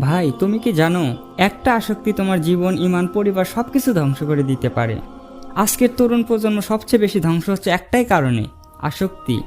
ভাই, তুমি কি জানো, একটা আসক্তি তোমার জীবন, ইমান, পরিবার সব কিছু ধ্বংস করে দিতে পারে। আজকের তরুণ প্রজন্ম সবচেয়ে বেশি ধ্বংস হচ্ছে একটাই কারণে, আসক্তি।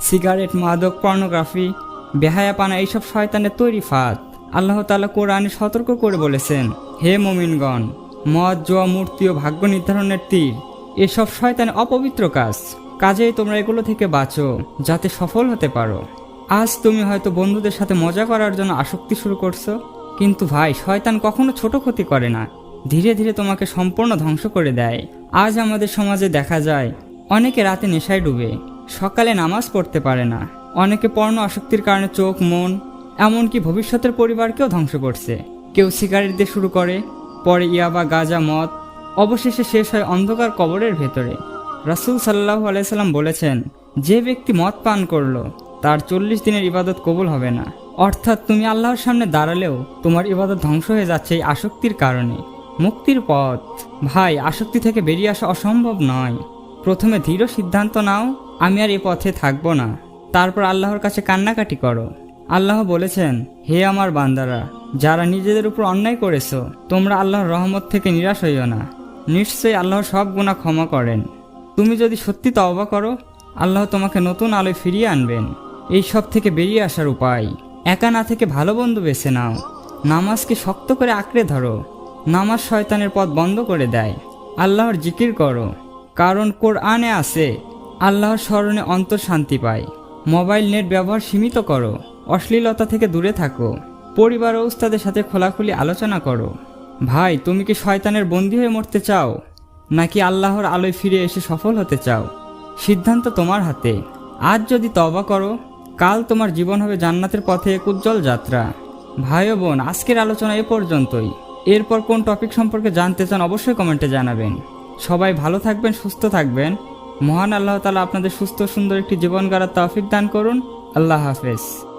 সিগারেট, মাদক, পর্নোগ্রাফি, বেহায়াপানা, এইসব শয়তানের তৈরি ফাঁদ। আল্লাহ তাআলা কোরআনে সতর্ক করে বলেছেন, হে মোমিনগণ, মদ, জোয়া, মূর্তি ও ভাগ্য নির্ধারণের তীর, এসব শয়তানের অপবিত্র কাজ। কাজেই তোমরা এগুলো থেকে বাঁচো, যাতে সফল হতে পারো। আজ তুমি হয়তো বন্ধুদের সাথে মজা করার জন্য আসক্তি শুরু করছ। কিন্তু ভাই, শয়তান কখনো ছোট ক্ষতি করে না। ধীরে ধীরে তোমাকে সম্পূর্ণ ধ্বংস করে দেয়। আজ আমাদের সমাজে দেখা যায়, অনেকে রাতে নেশায় ডুবে, সকালে নামাজ পড়তে পারে না। অনেকে পর্ণ আসক্তির কারণে চোখ, মন, এমনকি ভবিষ্যতের পরিবারকেও ধ্বংস করছে। কেউ সিগারেট দিয়ে শুরু করে, পরে ইয়াবা, গাজা, মদ, অবশেষে শেষ হয় অন্ধকার কবরের ভেতরে। রাসুল সাল্লাহ আলাইসাল্লাম বলেছেন, যে ব্যক্তি মদ পান করল তার চল্লিশ দিনের ইবাদত কবুল হবে না। অর্থাৎ তুমি আল্লাহর সামনে দাঁড়ালেও তোমার ইবাদত ধ্বংস হয়ে যাচ্ছে এই আসক্তির কারণে। মুক্তির পথ। ভাই, আসক্তি থেকে বেরিয়ে আসা অসম্ভব নয়। প্রথমে দৃঢ় সিদ্ধান্ত নাও, আমি আর এ পথে থাকব না। তারপর আল্লাহর কাছে কান্নাকাটি করো। আল্লাহ বলেছেন, হে আমার বান্দারা, যারা নিজেদের উপর অন্যায় করেছ, তোমরা আল্লাহর রহমত থেকে নিরাশ হইও না। নিশ্চয়ই আল্লাহ সব গুণা ক্ষমা করেন। তুমি যদি সত্যি তওবা করো, আল্লাহ তোমাকে নতুন আলোয় ফিরিয়ে আনবেন। এই সব থেকে বেরিয়ে আসার উপায়। একা না থেকে ভালো বন্ধু বেছে নাও। নামাজকে শক্ত করে আঁকড়ে ধরো। নামাজ শয়তানের পথ বন্ধ করে দেয়। আল্লাহর জিকির করো। কারণ কোরআনে আছে, আল্লাহর স্মরণে অন্তর শান্তি পায়। মোবাইল নেট ব্যবহার সীমিত করো। অশ্লীলতা থেকে দূরে থাকো। পরিবার ও উস্তাদের সাথে খোলাখুলি আলোচনা করো। ভাই, তুমি কি শয়তানের বন্দী হয়ে মরতে চাও? নাকি আল্লাহর আলোয় ফিরে এসে সফল হতে চাও? সিদ্ধান্ত তোমার হাতে। আজ যদি তবা করো কাল তোমার জীবন হবে জান্নাতের পথে এক উজ্জ্বল যাত্রা। ভাই ও বোন, আজকের আলোচনা এ পর্যন্তই। এরপর কোন টপিক সম্পর্কে জানতে চান অবশ্যই কমেন্টে জানাবেন। সবাই ভালো থাকবেন, সুস্থ থাকবেন। মহান আল্লাহ তালা আপনাদের সুস্থ সুন্দর একটি জীবন গড়ার তৌফিক দান করুন। আল্লাহ হাফেজ।